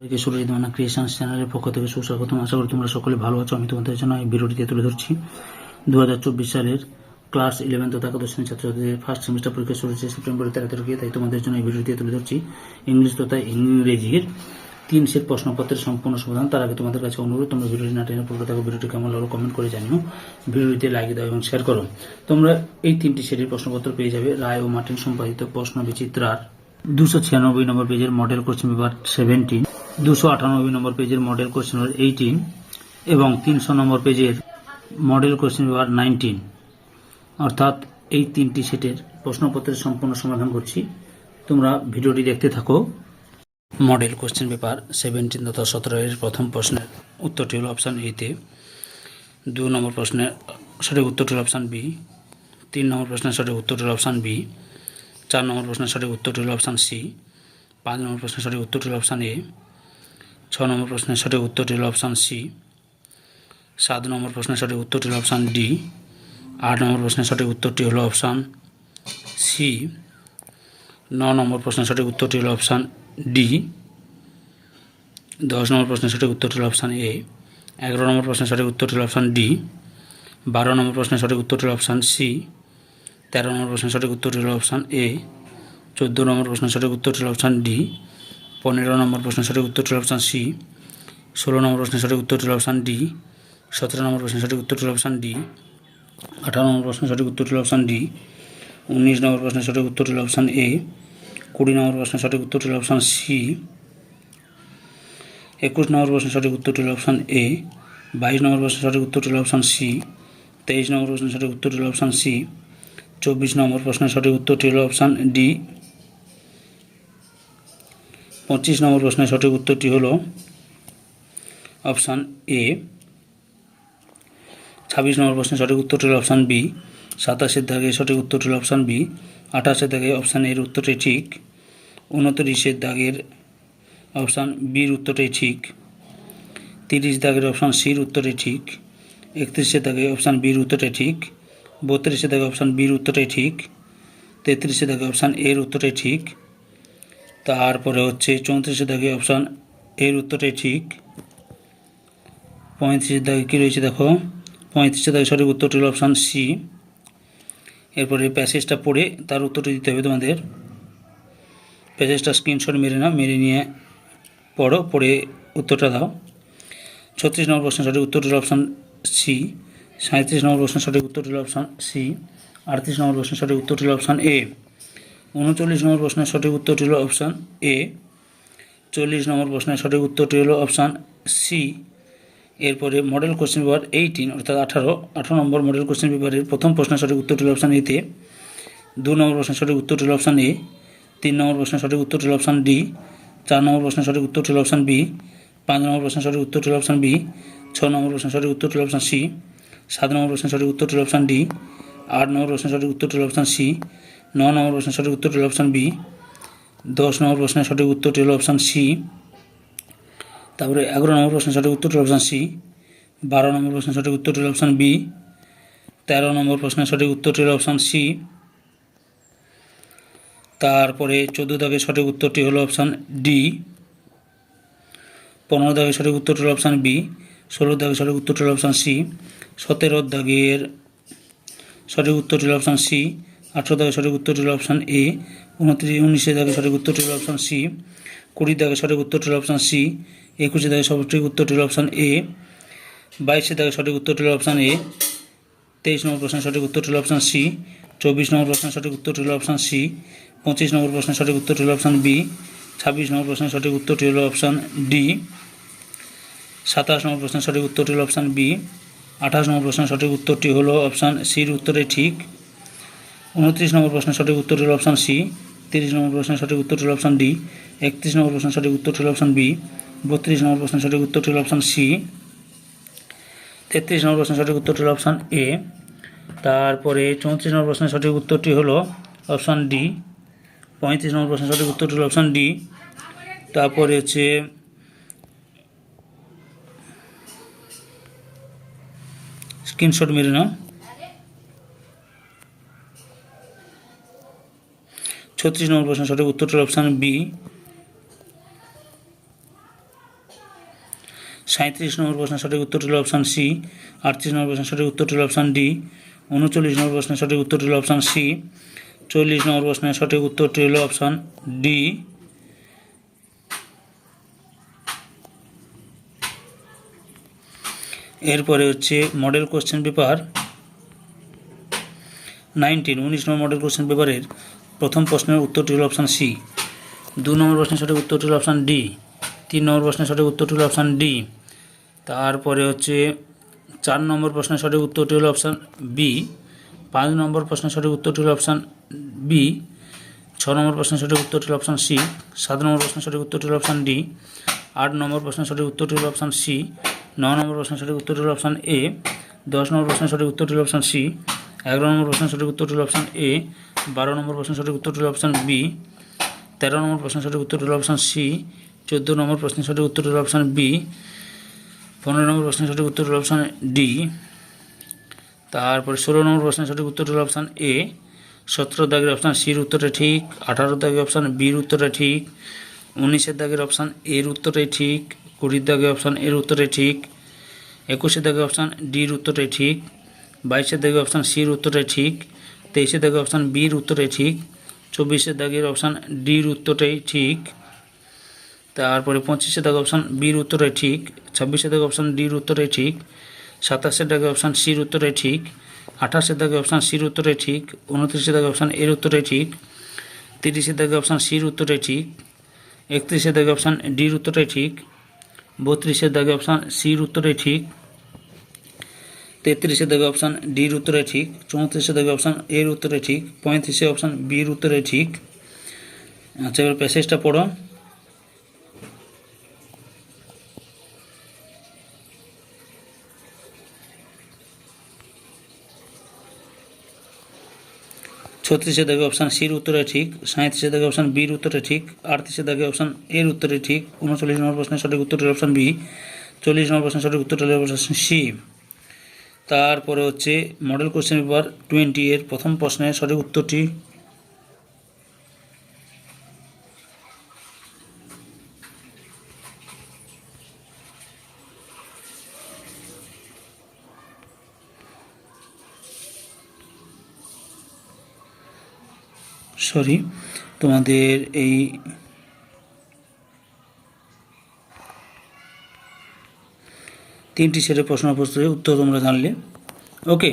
সবাইকে সুরজিৎ চ্যানেলের পক্ষ থেকে সুস্বাগতম। আশা করি তোমরা সকলে ভালো আছো। আমি তোমাদের জন্য এই ভিডিওটিতে তুলে ধরছি। দুহাজার চব্বিশ সালের ক্লাস ইলেভেন তথা একাদশ শ্রেণির ছাত্রছাত্রীদের ফার্স্ট সেমিস্টার পরীক্ষা শুরু হচ্ছে সেপ্টেম্বরের তেরো তারিখে, তাই তোমাদের জন্য এই ভিডিওটিতে তুলে ধরছি। ইংলিশ তথা ইংরেজির তিন সেট প্রশ্নপত্রের সম্পূর্ণ সমাধান। তার আগে তোমাদের কাছে অনুরোধ, তোমরা ভিডিওটি না টেনে পুরো থাকো ভিডিওটি কেমন লাগল কমেন্ট করে জানিও। ভিডিওটিতে লাইক দাও এবং শেয়ার করো। তোমরা এই তিনটি সেটের প্রশ্নপত্র পেয়ে যাবে। রায় ও মার্টিন সম্পাদিত প্রশ্ন বিচিত্রার দুশো ছিয়ানব্বই নম্বর পেজের মডেল কোশ্চেন পেপার সেভেন্টিন দুশো আটানব্বই নম্বর পেজের মডেল কোশ্চেন পেপার এইটিন এবং তিনশো নম্বর পেজের মডেল কোশ্চেন পেপার নাইনটিন অর্থাৎ এই তিনটি সেটের প্রশ্নপত্রের সম্পূর্ণ সমাধান করছি। তোমরা ভিডিওটি দেখতে থাকো। মডেল কোশ্চেন পেপার সেভেন্টিন তথা সতেরো এর প্রথম প্রশ্নের উত্তরটি হল অপশান এতে দু নম্বর প্রশ্নের সঠিক উত্তরটি হল অপশান বি তিন নম্বর প্রশ্নের সঠিক উত্তরটি হল অপশান বি চার নম্বর প্রশ্নের সঠিক উত্তরটি হল অপশান সি পাঁচ নম্বর প্রশ্নের সঠিক উত্তরটি হল অপশান এ ছ নম্বর প্রশ্নের সঠিক উত্তরটি হল অপশান সি। সাত নম্বর প্রশ্নের সঠিক উত্তরটি হল অপশান ডি। আট নম্বর প্রশ্নের সঠিক উত্তরটি হল অপশান সি। ন নম্বর প্রশ্নের সঠিক উত্তরটি হল অপশান ডি। দশ নম্বর প্রশ্নের সঠিক উত্তরটি হল অপশান এ। এগারো নম্বর প্রশ্নের সঠিক উত্তরটি হল অপশান ডি। বারো নম্বর প্রশ্নের সঠিক উত্তরটি হল অপশান সি। তেরো নম্বর প্রশ্নের সঠিক উত্তরটি হল অপশান এ। চোদ্দ নম্বর প্রশ্নের সঠিক উত্তরটি হল অপশান ডি। পনেরো নম্বর প্রশ্নের সঠিক উত্তরটি হল অপশান সি ষোলো নম্বর প্রশ্নের সঠিক উত্তরটি হল অপশান ডি সতেরো নম্বর প্রশ্নের সঠিক উত্তরটি হল অপশান ডি আঠারো নম্বর প্রশ্নের সঠিক উত্তরটি হল অপশান ডি উনিশ নম্বর প্রশ্নের সঠিক উত্তরটি হল অপশান এ কুড়ি নম্বর প্রশ্নের সঠিক উত্তরটি হল অপশান সি একুশ নম্বর প্রশ্নের সঠিক উত্তরটি হল অপশান এ বাইশ নম্বর প্রশ্নের সঠিক উত্তরটি হল অপশান সি তেইশ নম্বর প্রশ্নের সঠিক উত্তরটি হল অপশান সি চব্বিশ নম্বর প্রশ্নের সঠিক উত্তরটি হল অপশান ডি পঁচিশ নম্বর প্রশ্নের সঠিক উত্তরটি হল অপশান এ। ছাব্বিশ নম্বর প্রশ্নের সঠিক উত্তরটি হল অপশান বি। সাতাশের দাগে সঠিক উত্তরটি হল অপশান বি। আঠাশের দাগে অপশান এর উত্তরটি ঠিক। উনত্রিশের দাগের অপশান বির উত্তরটাই ঠিক। তিরিশ দাগের অপশান সির উত্তরটাই ঠিক। একত্রিশের দাগে অপশান বির উত্তরটাই ঠিক। বত্রিশের দাগে অপশান বির উত্তরটাই ঠিক। তেত্রিশের দাগে অপশান এর উত্তরটাই ঠিক। তারপরে হচ্ছে চৌত্রিশের দাগে অপশান এর উত্তরটাই ঠিক। পঁয়ত্রিশের দাগে কী রয়েছে দেখো? পঁয়ত্রিশের দাগে সঠিক উত্তরটি হলো অপশান সি এরপরে প্যাসেজটা পড়ে তার উত্তরটি দিতে হবে তোমাদের। প্যাসেজটা স্ক্রিনশট মেরে নাও, মেরে নিয়ে পড়ো, পড়ে উত্তরটা দাও। ছত্রিশ নম্বর প্রশ্নের সঠিক উত্তরটি হলো অপশান সি সাঁত্রিশ নম্বর প্রশ্নের সঠিক উত্তরটি হলো অপশান সি আটত্রিশ নম্বর প্রশ্নের সঠিক উত্তরটি হলো অপশান এ উনচল্লিশ নম্বর প্রশ্নের সঠিক উত্তরটি হলো অপশান এ চল্লিশ নম্বর প্রশ্নের সঠিক উত্তরটি হলো অপশান সি এরপরে মডেল কোশ্চেন পেপার এইটিন অর্থাৎ আঠারো আঠারো নম্বর মডেল কোশ্চেন পেপারের প্রথম প্রশ্নের সঠিক উত্তরটি হলো অপশান এতে দু নম্বর প্রশ্নের সঠিক উত্তরটি হলো অপশান এ তিন নম্বর প্রশ্নের সঠিক উত্তরটি হলো অপশান ডি চার নম্বর প্রশ্নের সঠিক উত্তরটি হলো অপশান বি পাঁচ নম্বর প্রশ্নের সঠিক উত্তরটি হলো অপশান বি ছ নম্বর প্রশ্নের সঠিক উত্তরটি হলো অপশান সি সাত নম্বর প্রশ্নের সঠিক উত্তরটি হলো অপশান ডি আট নম্বর প্রশ্নের সঠিক উত্তরটি হলো অপশান সি ন নম্বর প্রশ্নের সঠিক উত্তরটি হলো অপশান বি দশ নম্বর প্রশ্নের সঠিক উত্তরটি হল অপশান সি তারপরে এগারো নম্বর প্রশ্নের সঠিক উত্তরটি হলো অপশান সি বারো নম্বর প্রশ্নের সঠিক উত্তরটি হলো অপশান বি তেরো নম্বর প্রশ্নের সঠিক উত্তরটি হলো অপশান সি তারপরে চোদ্দ দাগের সঠিক উত্তরটি হলো অপশান ডি পনেরো দাগের সঠিক উত্তরটি হলো অপশান বি ষোলো দাগের সঠিক উত্তরটি হলো অপশান সি সতেরো দাগের সঠিক উত্তরটি হলো অপশান সি আঠেরো দাগের সঠিক উত্তরটি হলো অপশান এ উনত্রিশ উনিশে দাগের সঠিক উত্তরটি হলো অপশান সি কুড়ি দাগের সঠিক উত্তরটি হলো অপশান সি একুশে দাগের সঠিক উত্তরটি হলো অপশান এ বাইশে দাগের সঠিক উত্তরটি হলো অপশান এ তেইশ নম্বর প্রশ্নের সঠিক উত্তরটি হলো অপশান সি চব্বিশ নম্বর প্রশ্নের সঠিক উত্তরটি হলো অপশান সি পঁচিশ নম্বর প্রশ্নের সঠিক উত্তরটি হলো অপশান বি ছাব্বিশ নম্বর প্রশ্নের সঠিক উত্তরটি হলো অপশান ডি সাতাশ নম্বর প্রশ্নের সঠিক উত্তরটি হলো অপশান বি আঠাশ নম্বর প্রশ্নের সঠিক উত্তরটি হল অপশান সির উত্তরে ঠিক উনত্রিশ নম্বর প্রশ্নের সঠিক উত্তরটি হলো অপশান সি, তিরিশ নম্বর প্রশ্নের সঠিক উত্তরটি হলো অপশান ডি, একত্রিশ নম্বর প্রশ্নের সঠিক উত্তর হলো অপশান বি, বত্রিশ নম্বর প্রশ্নের সঠিক উত্তর হলো অপশান সি, তেত্রিশ নম্বর প্রশ্নের সঠিক উত্তরটি হলো অপশান এ, তারপরে চৌত্রিশ নম্বর প্রশ্নের সঠিক উত্তরটি হলো অপশান ডি, পঁয়ত্রিশ নম্বর প্রশ্নের সঠিক উত্তরটি হলো অপশান ডি, তারপরে হচ্ছে স্ক্রিনশট মেরে নাও। ছত্রিশ নম্বর প্রশ্নের সঠিক উত্তরটি হলো অপশান বি সাঁত্রিশ নম্বর প্রশ্নের সঠিক উত্তরটি হল অপশান সি আটত্রিশ নম্বর প্রশ্নের সঠিক উত্তরটি হল অপশান ডি উনচল্লিশ নম্বর প্রশ্নের সঠিক উত্তরটি হল অপশান সি চল্লিশ নম্বর প্রশ্নের সঠিক উত্তরটি হল অপশান ডি এরপরে হচ্ছে মডেল কোশ্চেন পেপার নাইনটিন উনিশ নম্বর মডেল কোশ্চেন পেপারের প্রথম প্রশ্নের উত্তরটি হল অপশান সি দু নম্বর প্রশ্নের সঠিক উত্তরটি হল অপশান ডি তিন নম্বর প্রশ্নের সঠিক উত্তরটি হল অপশান ডি তারপরে হচ্ছে চার নম্বর প্রশ্নের সঠিক উত্তরটি হল অপশান বি পাঁচ নম্বর প্রশ্নের সঠিক উত্তরটি হল অপশান বি ছ নম্বর প্রশ্নের সঠিক উত্তরটি হল অপশান সি সাত নম্বর প্রশ্নের সঠিক উত্তরটি হল অপশান ডি আট নম্বর প্রশ্নের সঠিক উত্তরটি হল অপশান সি ন নম্বর প্রশ্নের সঠিক উত্তরটি হল অপশান এ দশ নম্বর প্রশ্নের সঠিক উত্তরটি হল অপশান সি এগারো নম্বর প্রশ্নের সঠিক উত্তরটি হল অপশান এ বারো নম্বর প্রশ্নের সঠিক উত্তরটি হল অপশান বি তেরো নম্বর প্রশ্নের সঠিক উত্তরটি হল অপশান সি চোদ্দ নম্বর প্রশ্নের সঠিক উত্তরটি হল অপশান বি পনেরো নম্বর প্রশ্নের সঠিক উত্তর হল অপশান ডি তারপরে ষোলো নম্বর প্রশ্নের সঠিক উত্তর হল অপশান এ সতেরো দাগের অপশান সির উত্তরটা ঠিক, আঠারো দাগের অপশান বির উত্তরটা ঠিক, উনিশের দাগের অপশান এর উত্তরটাই ঠিক, কুড়ির দাগের অপশান এর উত্তরটাই ঠিক, একুশের দাগের অপশান ডির উত্তরটাই ঠিক বাইশের দাগের অপশান সির উত্তরটাই ঠিক তেইশের দাগের অপশান বির উত্তরটাই ঠিক চব্বিশের দাগের অপশান ডির উত্তরটাই ঠিক তারপরে পঁচিশে দাগে অপশান বির উত্তরে ঠিক ছাব্বিশে দাগে অপশান ডির উত্তরে ঠিক সাতাশের দাগে অপশান সির উত্তরে ঠিক আঠাশের দাগে অপশান সির উত্তরে ঠিক উনত্রিশের দাগে অপশান এর উত্তরে ঠিক তিরিশের দাগে অপশান সির উত্তরে ঠিক একত্রিশের দাগে অপশান ডির উত্তরে ঠিক বত্রিশের দাগে অপশান সির উত্তরে ঠিক তেত্রিশের দাগে অপশান ডির উত্তরে ঠিক চৌত্রিশের দাগে অপশান এর উত্তরে ঠিক, পঁয়ত্রিশে অপশান বির উত্তরে ঠিক। আচ্ছা এবার প্যাসেজটা পড়ো। ছত্রিশে দাগে অপশান সির উত্তরে ঠিক সাঁত্রিশে দাগে অপশান বির উত্তরে ঠিক, আটত্রিশে দাগে অপশান এর উত্তরে ঠিক, উনচল্লিশ নম্বর প্রশ্নের সঠিক উত্তরের অপশান বি চল্লিশ নম্বর প্রশ্নের সঠিক উত্তরটি অপশান সি তারপরে হচ্ছে মডেল কোশ্চেন পেপার টোয়েন্টি এর প্রথম প্রশ্নের সঠিক উত্তরটি। সরি তোমাদের এই তিনটি সেটের প্রশ্ন প্রস্তুতি উত্তর তোমরা জানলে। ওকে